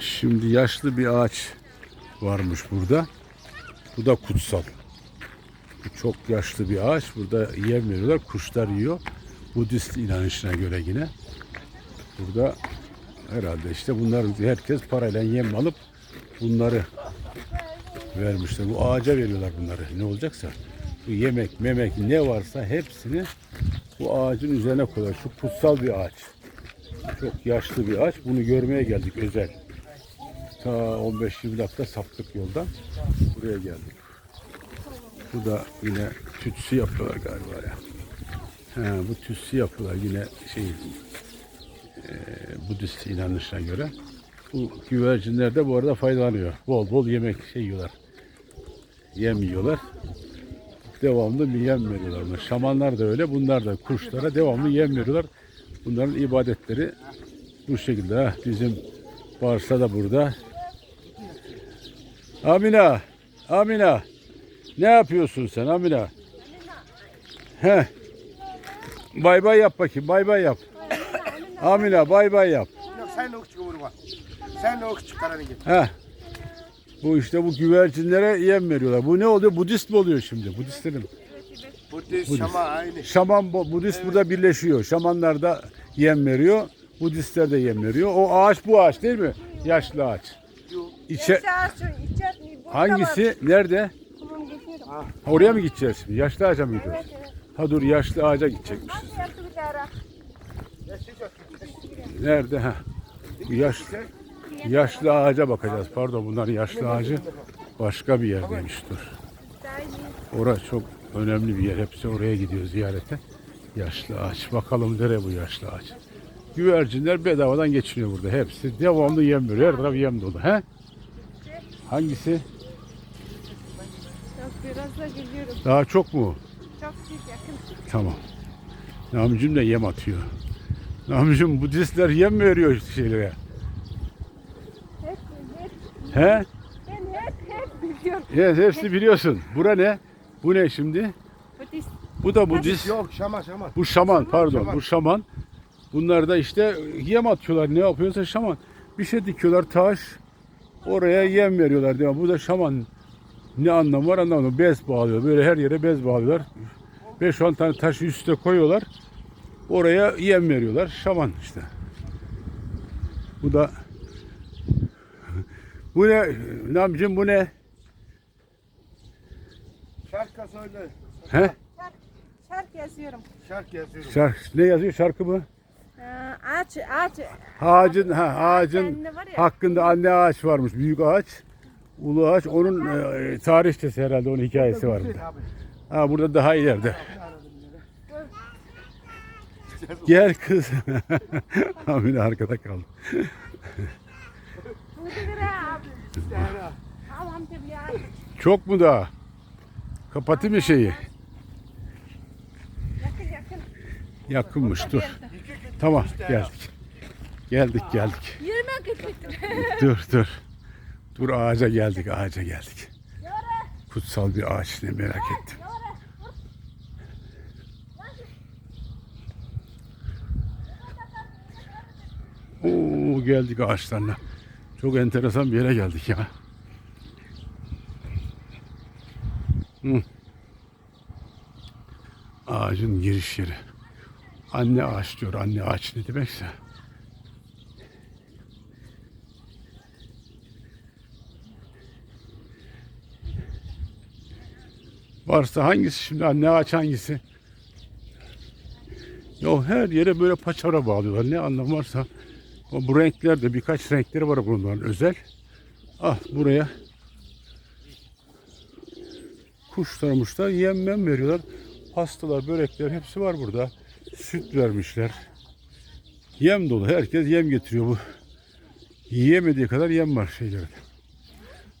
Şimdi yaşlı bir ağaç varmış burada. Bu da kutsal. Bu çok yaşlı bir ağaç. Burada yem. Kuşlar yiyor. Budist inanışına göre yine. Burada herhalde işte bunlar herkes parayla yem alıp bunları vermişler. Bu ağaca veriyorlar bunları. Ne olacaksa. Bu yemek, memek ne varsa hepsini bu ağacın üzerine koyuyorlar. Şu kutsal bir ağaç. Çok yaşlı bir ağaç. Bunu görmeye geldik özel. Ta 15-20 dakika saptık yoldan. Buraya geldik. Bu da yine tütsü yapıyorlar galiba ya. He, bu tütsü yapıyorlar yine şey e, Budist inanışına göre. Bu güvercinler de bu arada faydalanıyor. Bol bol yemek şey yiyorlar. Yem yiyorlar. Devamlı bir yem veriyorlar. Şamanlar da öyle. Bunlar da kuşlara devamlı yem veriyorlar. Bunların ibadetleri bu şekilde. Ha, bizim Barsa da burada. Amina. Amina. Ne yapıyorsun sen Amina? He. Bay bay yap bakayım. Bay bay yap. Amina bay bay yap. Yok sen de o küçük vurma. Sen de o küçük paranı git. He. Bu işte bu güvercinlere yem veriyorlar. Bu ne oluyor? Budist mi oluyor şimdi? Budistlerin. Budist, Şama aynı. Şaman, Bu- Budist burada birleşiyor. Şamanlar da yem veriyor. Budistler de yem veriyor. O ağaç bu ağaç değil mi? Yaşlı ağaç. İçe, hangisi? Nerede? Oraya mı gideceğiz şimdi? Yaşlı ağaca mı gidiyoruz? Ha dur yaşlı ağaca gidecekmişiz. Nerede? Ha. Bu yaşlı, yaşlı ağaca bakacağız. Pardon bunlar yaşlı ağacı başka bir yerdeymiş dur. Orası çok önemli bir yer. Hepsi oraya gidiyor ziyarete. Yaşlı ağaç. Bakalım nere bu yaşlı ağaç. Güvercinler bedavadan geçiniyor burada. Hepsi devamlı yem veriyor. Her taraf yem dolu. He? Hangisi? Biraz da geliyorum. Daha çok mu? Çok büyük yakın. Tamam. Namicim de yem atıyor. Namicim Budistler yem mi veriyor şeylere? Hep, hep, He? ben hep, hep biliyorum. Evet, hepsi biliyorsun. Bura ne? Bu ne şimdi? Budist. Bu da Budist. Yok şama şama. Bu şaman pardon şaman. bu şaman. Bunlar da işte yem atıyorlar ne yapıyorsa şaman. Bir şey dikiyorlar taş oraya yem veriyorlar değil mi? Bu da şaman. Ne anlamı var anlamadım. Bez bağlıyor. Böyle her yere bez bağlıyorlar. 5-10 tane taşı üste koyuyorlar. Oraya yem veriyorlar. Şaman işte. Bu da bu ne? Namcım bu ne? Şarkı söyle. He? Şarkı yazıyorum. Şarkı yazıyorum. Şarkı, ne yazıyor şarkı mı? Ee, ağaç, ağaç. Ağacın ha ağacın var ya. hakkında anne ağaç varmış. Büyük ağaç. Ulu ağaç. Onun e, tarihçesi herhalde onun hikayesi var burada. Ha burada daha ileride. Gel kız. Amine arkada kaldı. Çok mu daha? Kapatayım mı şeyi? Yakın yakın. Yakınmış dur. Tamam geldik. Geldik geldik. Yürüme gitmiştim. Dur dur. Dur ağaca geldik ağaca geldik. Kutsal bir ağaç ne merak ettim. Oo geldik ağaçlarına. Çok enteresan bir yere geldik ya. Hı. Ağacın giriş yeri. Anne ağaç diyor. Anne ağaç ne demekse. Varsa hangisi şimdi anne ağaç hangisi? Ya her yere böyle paçavra bağlıyorlar. Ne anlam varsa. O bu renkler de birkaç renkleri var bunların özel. Ah buraya kuşlar muşlar yem mem veriyorlar. Pastalar, börekler hepsi var burada. Süt vermişler. Yem dolu. Herkes yem getiriyor bu. Yiyemediği kadar yem var şeylerde.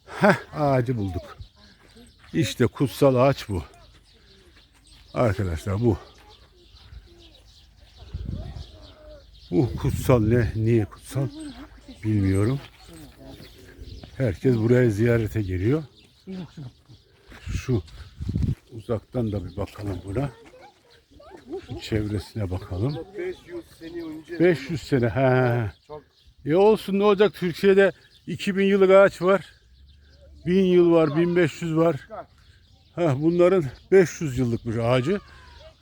Heh ağacı bulduk. İşte kutsal ağaç bu. Arkadaşlar bu. Bu kutsal ne? Niye kutsal? Bilmiyorum. Herkes buraya ziyarete geliyor. Şu uzaktan da bir bakalım buna. Çevresine bakalım. 500 sene önce. 500 sene. He. Çok E olsun ne olacak Türkiye'de 2000 yıllık ağaç var. 1000 yıl var, 1500 var. Ha, bunların 500 yıllıkmış ağacı.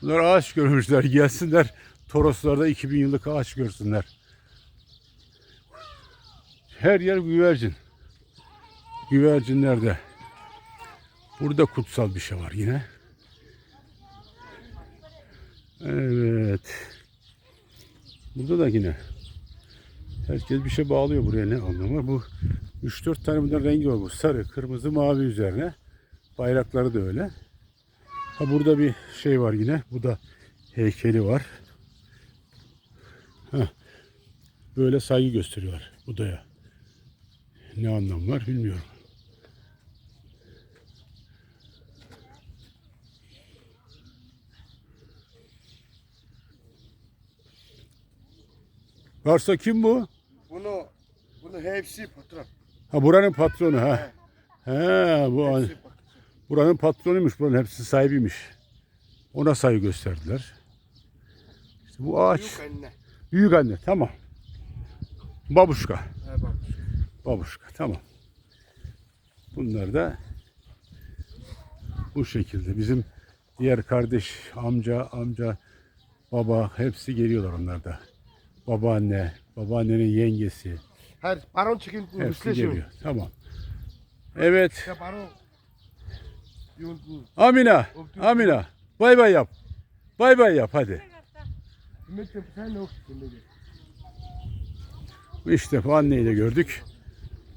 Bunlar ağaç görmüşler. Gelsinler Toroslarda 2000 yıllık ağaç görsünler. Her yer güvercin. Güvercinlerde. Burada kutsal bir şey var yine. Evet. Burada da yine Herkes bir şey bağlıyor buraya ne anlamı var? Bu 3-4 tane bundan rengi var bu. Sarı, kırmızı, mavi üzerine. Bayrakları da öyle. Ha burada bir şey var yine. Bu da heykeli var. Heh. Böyle saygı gösteriyorlar Buda'ya. Ne anlam var bilmiyorum. Varsa kim bu? bunu bunu hepsi patron. Ha buranın patronu ha. He bu Hepsi patron. buranın patronuymuş buranın hepsi sahibiymiş. Ona saygı gösterdiler. İşte bu ağaç Büyük anne. büyük anne tamam. Babuşka. He bak. Babuşka tamam. Bunlar da bu şekilde. Bizim diğer kardeş, amca, amca, baba hepsi geliyorlar onlar da. Babaanne, babaannenin yengesi Her baron çıkın hepsi geliyor. Tamam. Evet. Amina, Amina. Bay bay yap. Bay bay yap hadi. İşte bu anneyi de gördük.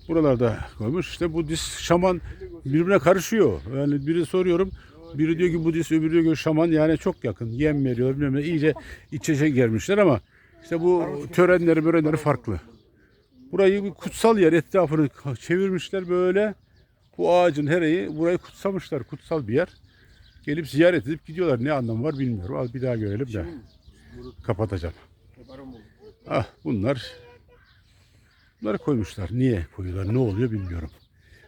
Buralarda koymuş. İşte Budist, şaman birbirine karışıyor. Yani biri soruyorum. Biri diyor ki Budist, öbürü diyor ki şaman. Yani çok yakın. Yem veriyor bilmem ne. İyice iç içe gelmişler ama işte bu törenleri, mörenleri farklı. Burayı bir kutsal yer etrafını çevirmişler böyle. Bu ağacın hereyi burayı kutsamışlar. Kutsal bir yer. Gelip ziyaret edip gidiyorlar. Ne anlamı var bilmiyorum. Al bir daha görelim de kapatacağım. Ah bunlar bunları koymuşlar. Niye koyuyorlar? Ne oluyor bilmiyorum.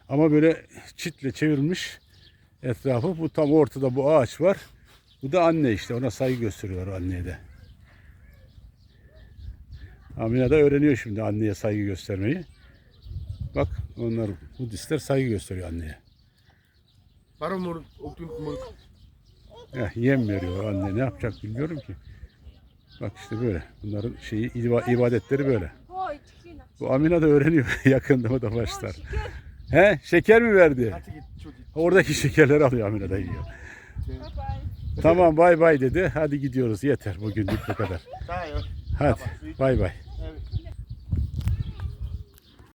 Ama böyle çitle çevirmiş etrafı. Bu tam ortada bu ağaç var. Bu da anne işte. Ona saygı gösteriyorlar anneye de. Amina da öğreniyor şimdi anneye saygı göstermeyi. Bak onlar Budistler saygı gösteriyor anneye. Mur. Eh, yem veriyor anne ne yapacak bilmiyorum ki. Bak işte böyle. Bunların şeyi iba- ibadetleri böyle. Bu Amina da öğreniyor. Yakında o da başlar. He? Şeker mi verdi? Hadi git çocuk. Oradaki şekerleri alıyor Amina da yiyor. Tamam bay bay dedi. Hadi gidiyoruz. Yeter bugünlük bu kadar. Sağ ol. Hadi bay bay.